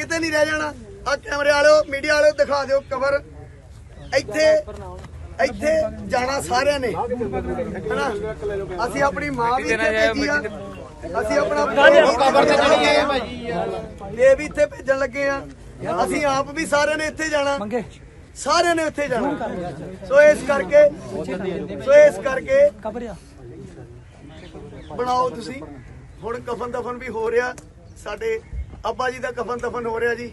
ਕਿਤੇ ਨਹੀਂ ਰਹਿ ਜਾਣਾ। ਆ ਕੈਮਰੇ ਵਾਲਿਓ ਮੀਡੀਆ ਵਾਲਿਓ ਦਿਖਾ ਦਿਓ ਕਵਰ ਇੱਥੇ ਇੱਥੇ ਜਾਣਾ ਸਾਰਿਆਂ ਨੇ। ਹਨਾ? ਅਸੀਂ ਆਪਣੀ ਮਾਂ ਵੀ ਇੱਥੇ ਭੇਜੀ ਆ। ਅਸੀਂ ਆਪਣਾ ਕਵਰ ਤੇ ਚੜ ਗਏ ਭਾਈ ਇਹ ਵੀ ਇੱਥੇ ਭੇਜਣ ਲੱਗੇ ਆ। ਅਸੀਂ ਆਪ ਵੀ ਸਾਰਿਆਂ ਨੇ ਇੱਥੇ ਜਾਣਾ। ਸਾਰਿਆਂ ਨੇ ਇੱਥੇ ਜਾਣਾ। ਸੋ ਇਸ ਕਰਕੇ ਸੋ ਇਸ ਕਰਕੇ ਬਣਾਓ ਤੁਸੀਂ। ਹੁਣ ਕਫਨ ਦਫਨ ਵੀ ਹੋ ਰਿਹਾ ਸਾਡੇ ਅੱਬਾ ਜੀ ਦਾ ਕਫਨ ਦਫਨ ਹੋ ਰਿਹਾ ਜੀ।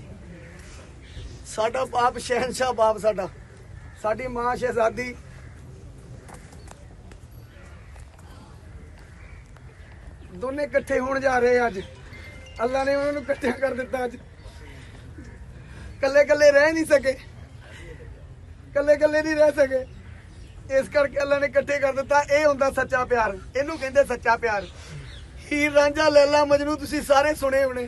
ਸਾਡਾ ਬਾਪ ਸ਼ਹਿਨशाह ਬਾਪ ਸਾਡਾ। ਸਾਡੀ ਮਾਂ ਸ਼ਹਿਜ਼ਾਦੀ। ਦੋਨੇ ਇਕੱਠੇ ਹੋਣ ਜਾ ਰਹੇ ਅੱਜ। ਅੱਲਾ ਨੇ ਉਹਨਾਂ ਨੂੰ ਇਕੱਠਿਆਂ ਕਰ ਦਿੱਤਾ ਅੱਜ। ਕੱਲੇ ਕੱਲੇ ਰਹਿ ਨਹੀਂ ਸਕੇ। ਕੱਲੇ ਕੱਲੇ ਨਹੀਂ ਰਹਿ ਸਕੇ। ਇਸ ਕਰਕੇ ਅੱਲਾ ਨੇ ਇਕੱਠੇ ਕਰ ਦਿੱਤਾ। ਇਹ ਹੁੰਦਾ ਸੱਚਾ ਪਿਆਰ। ਇਹਨੂੰ ਕਹਿੰਦੇ ਸੱਚਾ ਪਿਆਰ। ਹੀਰ ਰਾਂਝਾ, ਲੈਲਾ, ਮਜਨੂ, ਤੁਸੀਂ ਸਾਰੇ ਸੁਣੇ ਹੋਣੇ।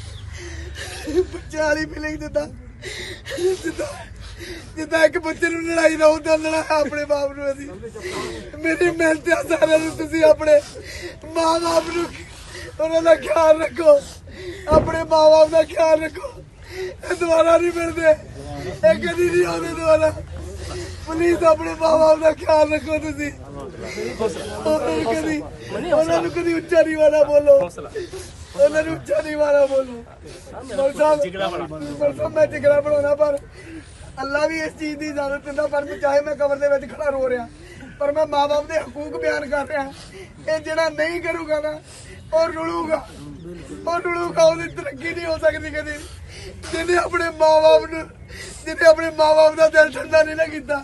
ਬੱਚਿਆਂ ਵਾਲੀ ਫੀਲਿੰਗ ਜਿੱਦਾਂ ਜਿੱਦਾਂ ਜਿੱਦਾਂ ਇੱਕ ਬੱਚੇ ਨੂੰ ਲੜਾਈ ਨਾ ਹੁੰਦਾ ਲੜਾਇਆ ਆਪਣੇ ਬਾਪ ਨੂੰ ਅਸੀਂ ਮੇਰੀ ਮਿਹਨਤ ਆ ਸਾਰਿਆਂ ਨੂੰ ਤੁਸੀਂ ਆਪਣੇ ਮਾਂ ਬਾਪ ਨੂੰ ਉਹਨਾਂ ਦਾ ਖਿਆਲ ਰੱਖੋ ਆਪਣੇ ਮਾਂ ਬਾਪ ਦਾ ਖਿਆਲ ਰੱਖੋ ਇਹ ਦੁਬਾਰਾ ਨਹੀਂ ਮਿਲਦੇ ਇਹ ਕਦੀ ਨਹੀਂ ਆਉਂਦੇ ਦੁਬਾਰਾ ਪਲੀਜ਼ ਆਪਣੇ ਮਾਂ ਬਾਪ ਦਾ ਖਿਆਲ ਰੱਖੋ ਤੁਸੀਂ ਉਹਨਾਂ ਨੂੰ ਕਦੀ ਉਹਨਾਂ ਨੂੰ ਕਦੀ ਉੱਚਾ ਨਹੀਂ ਵਾਲਾ ਬੋਲੋ ਉਹਨਾਂ ਨੂੰ ਨਹੀਂ ਵਾਲਾ ਬੋਲੋ। ਮੌਲ ਸਾਹਿਬ ਮੈਂ ਜਿਗਰਾ ਬਣਾਉਣਾ ਪਰ ਅੱਲਾ ਵੀ ਇਸ ਚੀਜ਼ ਦੀ ਇਜਾਜ਼ਤ ਦਿੰਦਾ ਪਰ ਮੈਂ ਚਾਹੇ ਮੈਂ ਕਬਰ ਦੇ ਵਿੱਚ ਖੜਾ ਰੋ ਰਿਹਾ ਪਰ ਮੈਂ ਮਾਂ-ਬਾਪ ਦੇ ਹਕੂਕ ਬਿਆਨ ਕਰ ਰਿਹਾ। ਇਹ ਜਿਹੜਾ ਨਹੀਂ ਕਰੂਗਾ ਨਾ ਉਹ ਰੁਲੂਗਾ। ਉਹ ਰੁਲੂਗਾ ਉਹਦੀ ਤਰੱਕੀ ਨਹੀਂ ਹੋ ਸਕਦੀ ਕਦੀ। ਜਿਹਨੇ ਆਪਣੇ ਮਾਂ-ਬਾਪ ਨੂੰ ਜਿਹਨੇ ਆਪਣੇ ਮਾਂ-ਬਾਪ ਦਾ ਦਿਲ ਠੰਡਾ ਨਹੀਂ ਨਾ ਕੀਤਾ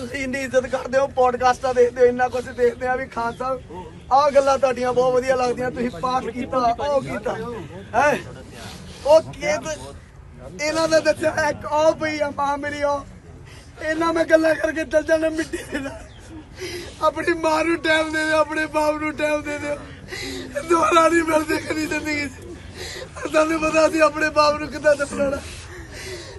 ਤੁਸੀਂ ਇੰਨੀ ਇੱਜ਼ਤ ਕਰਦੇ ਹੋ ਪੋਡਕਾਸਟਾਂ ਦੇਖਦੇ ਹੋ ਇੰਨਾ ਕੁਝ ਦੇਖਦੇ ਆ ਵੀ ਖਾਨ ਸਾਹਿਬ ਆਹ ਗੱਲਾਂ ਤੁਹਾਡੀਆਂ ਬਹੁਤ ਵਧੀਆ ਲੱਗਦੀਆਂ ਤੁਸੀਂ ਪਾਠ ਕੀਤਾ ਉਹ ਕੀਤਾ। ਹੈ? ਉਹ ਕਿਦ ਇਹਨਾਂ ਦਾ ਦੱਸਿਆ ਇੱਕ ਉਹ ਪਈ ਆ ਮਾਂ ਮੇਰੀ ਉਹ। ਇਹਨਾਂ ਮੈਂ ਗੱਲਾਂ ਕਰਕੇ ਚੱਲ ਜਾਣਾ ਮਿੱਟੀ ਦੇ ਨਾਲ। ਆਪਣੀ ਮਾਂ ਨੂੰ ਟਾਈਮ ਦੇ ਦਿਓ ਆਪਣੇ ਬਾਪ ਨੂੰ ਟਾਈਮ ਦੇ ਦਿਓ। ਦੁਬਾਰਾ ਨਹੀਂ ਮਿਲਦੇ ਕਦੀ ਜ਼ਿੰਦਗੀ 'ਚ। ਸਾਨੂੰ ਪਤਾ ਸੀ ਆਪਣੇ ਬਾਪ ਨੂੰ ਕਿੱਦਾਂ ਦਫਨਾਉਣਾ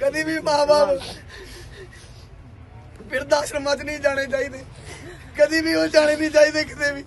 ਕਦੀ ਵੀ ਮਾਂ-ਬਾਪ ਬਿਰਧ ਆਸ਼ਰਮਾਂ 'ਚ ਨਹੀਂ ਜਾਣੇ ਚਾਹੀਦੇ। ਕਦੀ ਵੀ ਉਹ ਜਾਣੇ ਨਹੀਂ ਚਾਹੀਦੇ ਕਿਤੇ ਵੀ।